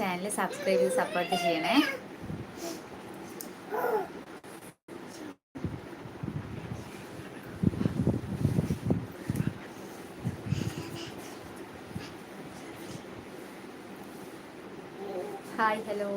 Channel subscribe ചെയ്ത് support ചെയ്യണേ. Hi hello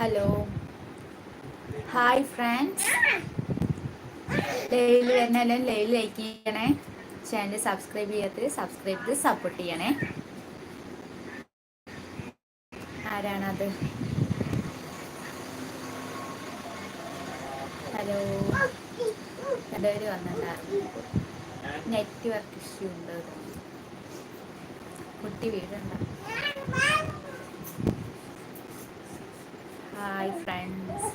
hello hi friends ലൈവിൽ വരുന്ന ലൈവ് ലൈക്ക് ചെയ്യണേ. ചാനൽ സബ്സ്ക്രൈബ് ചെയ്യാത്തത് സബ്സ്ക്രൈബ് ചെയ്ത് സപ്പോർട്ട് ചെയ്യണേ. ആരാണത്? ഹലോ രണ്ടുപേര് വന്നിട്ടുണ്ടായിരുന്നു നെറ്റ്വർക്ക് ഇഷ്യൂ ഉണ്ട്? കുട്ടി വീടുണ്ട ഹായ് ഫ്രണ്ട്സ്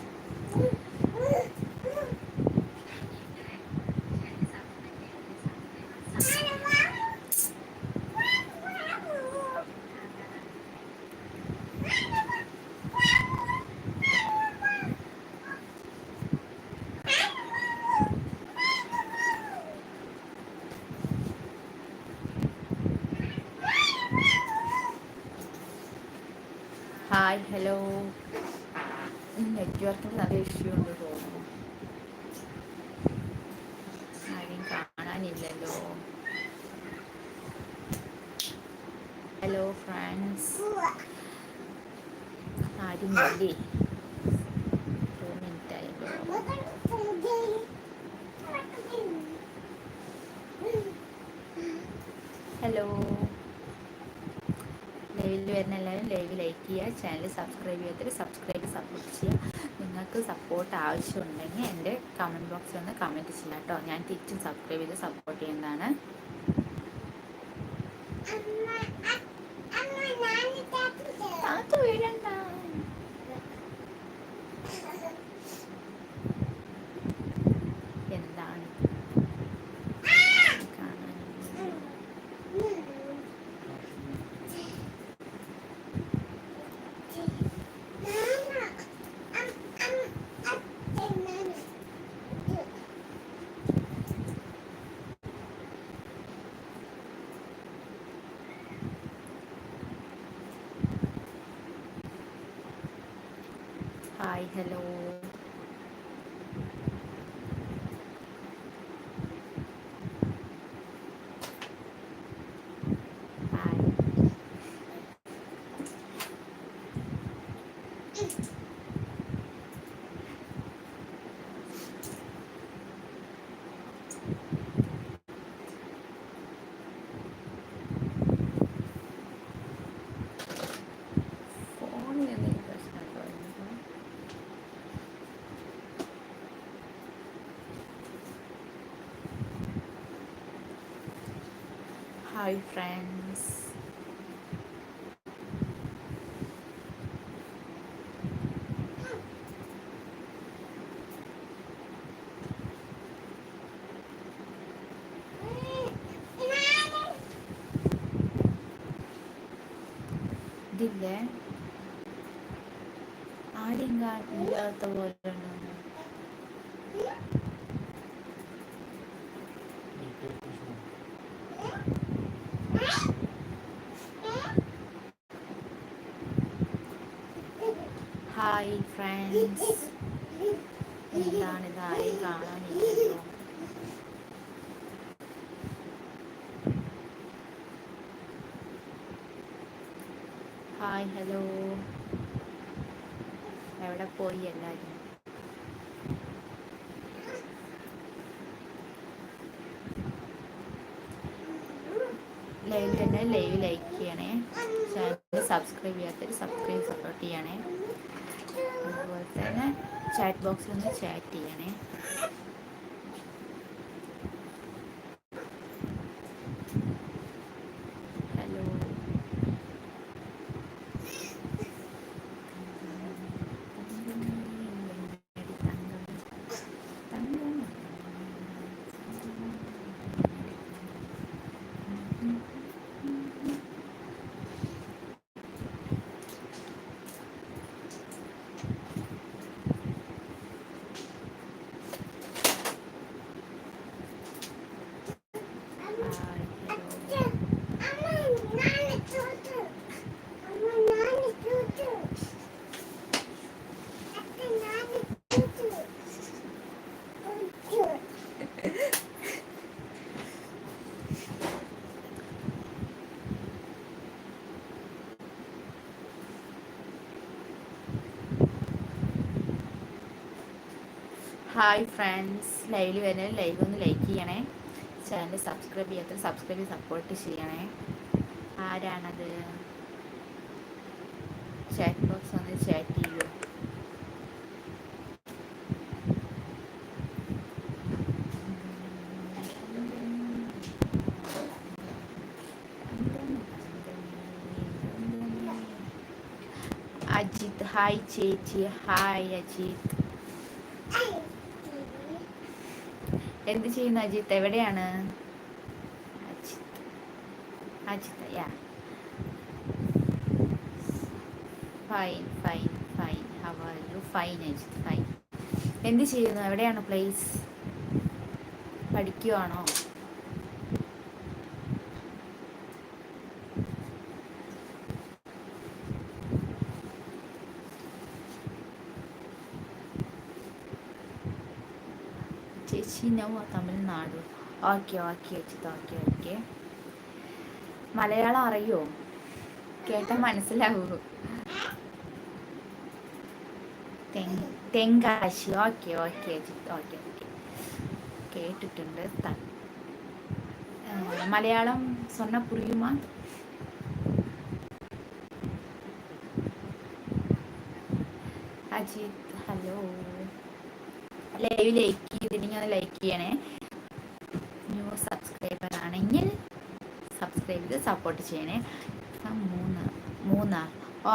ഹായ് ഹലോ നെറ്റ്വർക്കിന് നല്ല ഇഷ്യൂ ഉണ്ട് തോന്നുന്നു. ആരെയും കാണാനില്ലല്ലോ. ഹലോ ഫ്രണ്ട്സ് ആരും ഇല്ലേ? ടു മിനിറ്റ് ഹലോ ലൈവിൽ വരുന്ന എല്ലാവരും ലൈവ് ലൈക്ക് ചെയ്യുക ചാനൽ സബ്സ്ക്രൈബ് ചെയ്യാത്തവർ സബ്സ്ക്രൈബ് സപ്പോർട്ട് ചെയ്യുക. നിങ്ങൾക്ക് സപ്പോർട്ട് ആവശ്യമുണ്ടെങ്കിൽ എന്റെ കമന്റ് ബോക്സിൽ ഒന്ന് കമന്റ് ചെയ്യാം കേട്ടോ. ഞാൻ തിരിച്ചും സബ്സ്ക്രൈബ് ചെയ്ത് സപ്പോർട്ട് ചെയ്യുന്നതാണ് അത് വീഴണ്ട എന്താണ് കാണാനില്ല. ഹായ് ഹലോ ഹായ് ഫ്രണ്ട്സ് ഇതില്ലേ ആരും കാണില്ലാത്ത പോലെ ഉണ്ട്. ഹായ് ഫ്രണ്ട്സ് എന്താണ് ഇത് ആരെയും കാണാനില്ലല്ലോ ഹായ് ഹലോ. എവിടെ പോയി എല്ലാവരും ലൈവ് തന്നെ ലൈവ് ലൈക്ക് ചെയ്യണേ. ചാനൽ സബ്സ്ക്രൈബ് ചെയ്യാത്തവർ സബ്സ്ക്രൈബ് സപ്പോർട്ട് ചെയ്യണേ. അതുപോലെ തന്നെ ചാറ്റ് ബോക്സിൽ ഒന്ന് ചാറ്റ് ചെയ്യണേ ഹലോ ഹായ് ഫ്രണ്ട്സ് ലൈവ് വരുന്നത് ലൈവ് ഒന്ന് ലൈക്ക് ചെയ്യണേ. ചാനൽ സബ്സ്ക്രൈബ് ചെയ്യാത്ത സബ്സ്ക്രൈബ് സപ്പോർട്ട് ചെയ്യണേ. ആരാണത്? ചാറ്റ് ബോക്സ് ഒന്ന് ചാറ്റ് ചെയ്യൂ. അജിത് ഹായ് ചേച്ചി. ഹായ് അജിത്. എന്ത് ചെയ്യുന്നു അജിത്ത്? എവിടെയാണ്? Ajith. Ajith yeah fine fine fine how are you fine Ajith fine എന്ത് ചെയ്യുന്നു? എവിടെയാണ് പ്ലേസ് പഠിക്കുവാണോ? ನಾವು തമിഴ്നാട്. ഓക്കെ ഓക്കെ അച്ഛത് ഓക്കെ ഓക്കെ. മലയാളം അറിയോ? കേട്ടാ മനസ്സിലാവൂ. Tenkasi. Okay okay Ajith okay okay. കേട്ടിട്ടുണ്ട്. മലയാളം സ്വർണ புரியுமா അജിത് ഹലോ. ലൈവിലേക്ക്. ലൈക്ക് ഒന്ന് ലൈക്ക് ചെയ്യണേ. ന്യൂ സബ്സ്ക്രൈബർ ആണെങ്കിൽ സബ്സ്ക്രൈബ് ചെയ്ത് സപ്പോർട്ട് ചെയ്യണേ. മൂന്ന് മൂന്നാ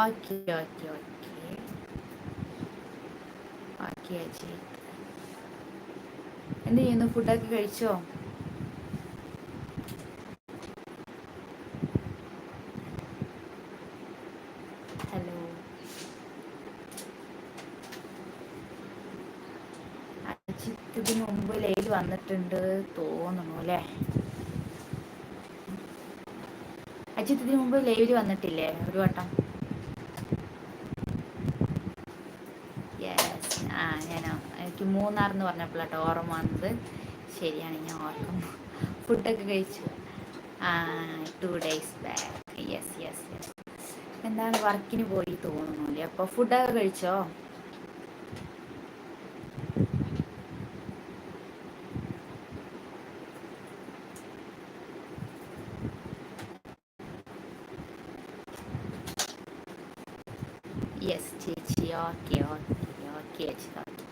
okay okay okay. Okay Ajith എന്ത് ചെയ്യുന്നു? ഫുഡൊക്കെ കഴിച്ചോ ഇതിന് മുമ്പ് വന്നിട്ടുണ്ട് തോന്നുന്നു അല്ലേ? അജിത്ത് ഇതിനു മുമ്പ് ലൈവിൽ വന്നിട്ടില്ലേ ഒരു വട്ടം? യെസ് ആ ഞാൻ എനിക്ക് മൂന്നാർ എന്ന് പറഞ്ഞപ്പോഴാട്ടോ ഓർമ്മ വന്നത്. ശരിയാണ് ഞാൻ ഓർക്കുന്നു. ഫുഡൊക്കെ കഴിച്ചു. ആ two days back yes yes yes എന്താണ് വർക്കിന് പോയി തോന്നുന്നു അല്ലേ? അപ്പോൾ ഫുഡൊക്കെ കഴിച്ചോ? യെസ് ചേച്ചി ഓക്കെ ഓക്കെ ഓക്കെ ചേച്ചി ഓക്കെ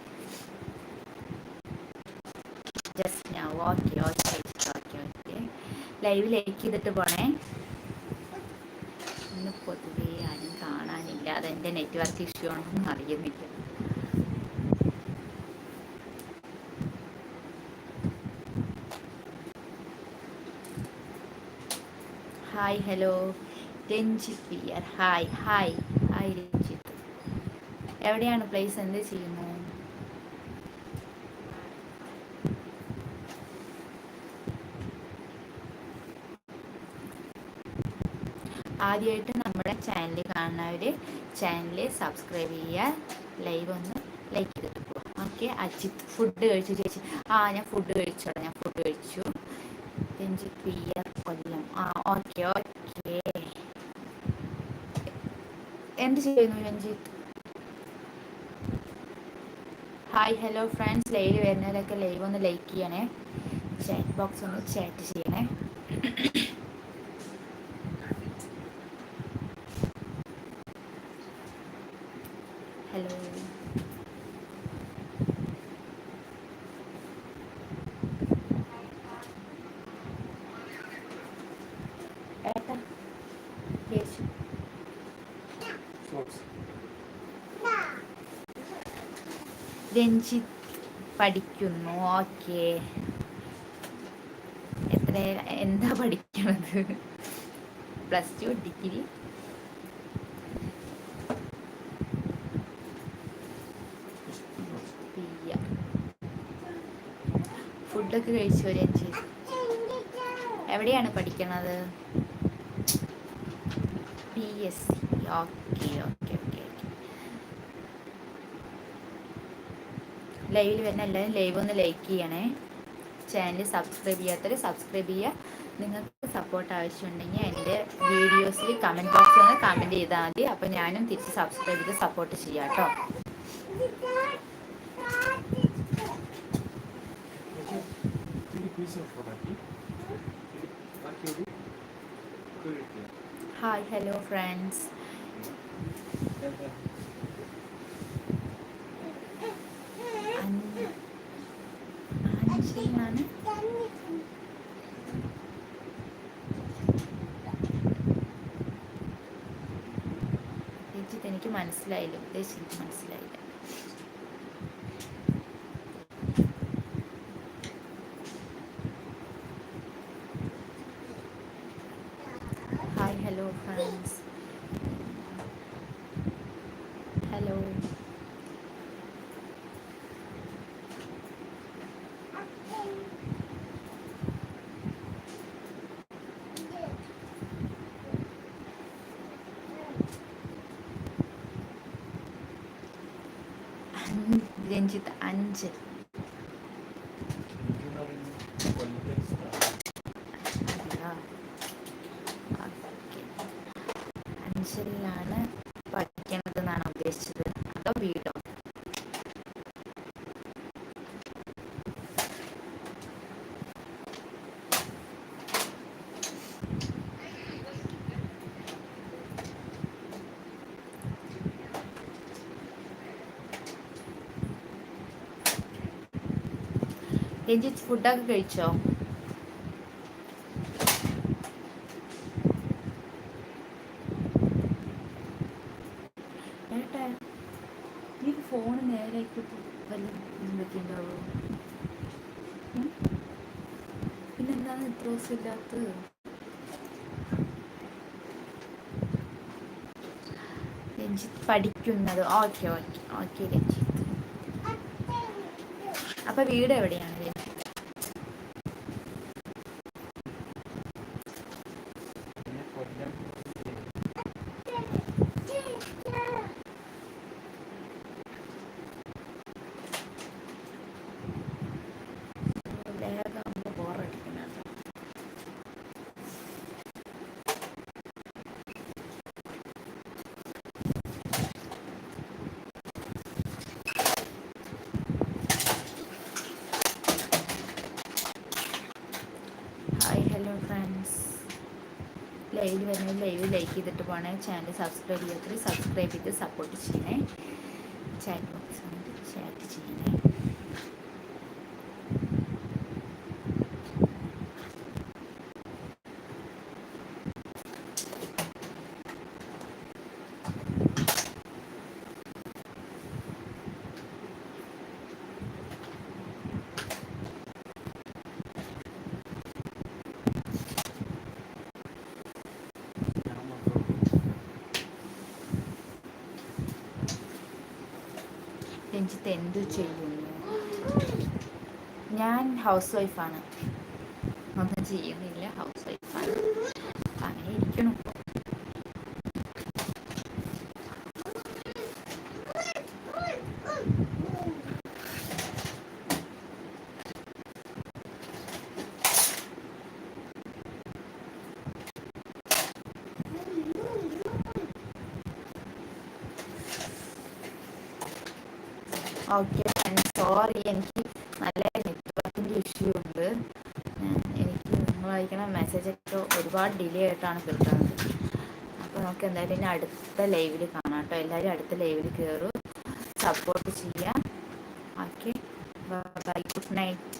ജസ്റ്റ് ഞാൻ ഓക്കെ ഓക്കെ ചേച്ചി ഓക്കെ ഓക്കെ ലൈവ് ലൈക്ക് ചെയ്തിട്ട് പോണേ. ഇന്ന് പൊതുവേ ആരും കാണാനില്ല. അതെന്റെ നെറ്റ്വർക്ക് ഇഷ്യൂ ആണെന്ന് അറിയുന്നില്ല. ഹായ് ഹലോ രഞ്ജിത്ത് പിയർ ഹായ് ഹായ് ഹായ് രഞ്ജിത്ത്. എവിടെയാണ് പ്ലേസ് എന്ത് ചെയ്യുന്നത്? ആദ്യമായിട്ട് നമ്മുടെ ചാനൽ കാണുന്നവർ ചാനൽ സബ്സ്ക്രൈബ് ചെയ്യുക ലൈവ് ഒന്ന് ലൈക്ക് ചെയ്തിട്ട് പോവാം ഓക്കെ അജിത്ത് ഫുഡ് കഴിച്ചു ചേച്ചി. ആ ഞാൻ ഫുഡ് കഴിച്ചോളാം. ഞാൻ ഫുഡ് കഴിച്ചു. രഞ്ജിത്ത് പിയർ കൊല്ലം. ആ ഓക്കെ ഓക്കെ എന്ത് ചെയ്യുന്നു Ranjith? Hi hello friends live വരുന്നവരൊക്കെ ലൈവ് ഒന്ന് ലൈക്ക് ചെയ്യണേ. ചാറ്റ് ബോക്സ് ഒന്ന് ചാറ്റ് ചെയ്യണേ ഹലോ ഏട്ടാ യേശു രഞ്ജിത്ത് പഠിക്കുന്നു. ഓക്കെ എത്ര എന്താ പഠിക്കണത്? പ്ലസ് ടു ഡിഗ്രി ഫുഡൊക്കെ കഴിച്ചു രഞ്ജിത്ത് എവിടെയാണ് പഠിക്കണത്? P S C okay okay okay ലൈവിൽ വരുന്ന എല്ലാവരും ലൈവ് ഒന്ന് ലൈക്ക് ചെയ്യണേ. ചാനൽ സബ്സ്ക്രൈബ് ചെയ്യാത്തവർ സബ്സ്ക്രൈബ് ചെയ്യുക. നിങ്ങൾക്ക് സപ്പോർട്ട് ആവശ്യമുണ്ടെങ്കിൽ എന്റെ വീഡിയോസിൽ കമന്റ് ബോക്സിൽ ഒന്ന് കമന്റ് ചെയ്താൽ മതി. അപ്പോൾ ഞാനും തിരിച്ച് സബ്സ്ക്രൈബ് ചെയ്ത് സപ്പോർട്ട് ചെയ്യാം കേട്ടോ. ഹായ് ഹലോ ഫ്രണ്ട്സ് രഞ്ജിത്ത് എനിക്ക് മനസ്സിലായില്ല ഉദ്ദേശിച്ചിട്ട് മനസ്സിലായില്ല hi hello friends hello Ranjith അഞ്ച് അല്ല. ഓക്കേ. അഞ്ചലിലാണ് പഠിക്കണത് എന്നാണ് ഉദ്ദേശിച്ചത് അതോ വീടോ രഞ്ജിത്ത് ഫുഡൊക്കെ കഴിച്ചോ? ഏട്ടാ ഈ ഫോൺ നേരേക്ക് വല്ല എന്തൊക്കെ ഉണ്ടാവോ? പിന്നെന്താണ് ഇത്ര ദിവസം ഇല്ലാത്തത്? രഞ്ജിത്ത് പഠിക്കുന്നത്. Okay okay okay Ranjith. അപ്പൊ വീട് എവിടെയാണ് രഞ്ജിത്ത് ലേഖാകുമ്പോൾ ബോറടിക്കുന്നുണ്ട് ഹായ് ഹലോ ഫ്രണ്ട്സ് ലൈവ് വരുന്നത് ലൈവ് ലൈക്ക് ചെയ്തിട്ട് പോകണേ ചാനൽ സബ്സ്ക്രൈബ് ചെയ്യാത്തവർ സബ്സ്ക്രൈബ് ചെയ്ത് സപ്പോർട്ട് ചെയ്യണേ. ചാറ്റ് ബോക്സ് ചാറ്റ് ചെയ്യണേ. രഞ്ജിത്ത് എന്തു ചെയ്യുന്നു? ഞാൻ ഹൗസ് വൈഫാണ് ഒന്നും ചെയ്യുന്നില്ല ഹൗസ് വൈഫാണ് ഓക്കെ സോറി എനിക്ക് നല്ല നെറ്റ്വർക്കിന്റെ ഇഷ്യൂ ഉണ്ട്. എനിക്ക് നിങ്ങൾ അയക്കണ മെസ്സേജൊക്കെ ഒരുപാട് ഡിലേ ആയിട്ടാണ് കിട്ടുന്നത്. അപ്പോൾ നമുക്ക് എന്തായാലും ഇനി അടുത്ത ലൈവിൽ കാണാം കേട്ടോ എല്ലാവരും അടുത്ത ലൈവിൽ കയറും സപ്പോർട്ട് ചെയ്യാം. Okay bye good night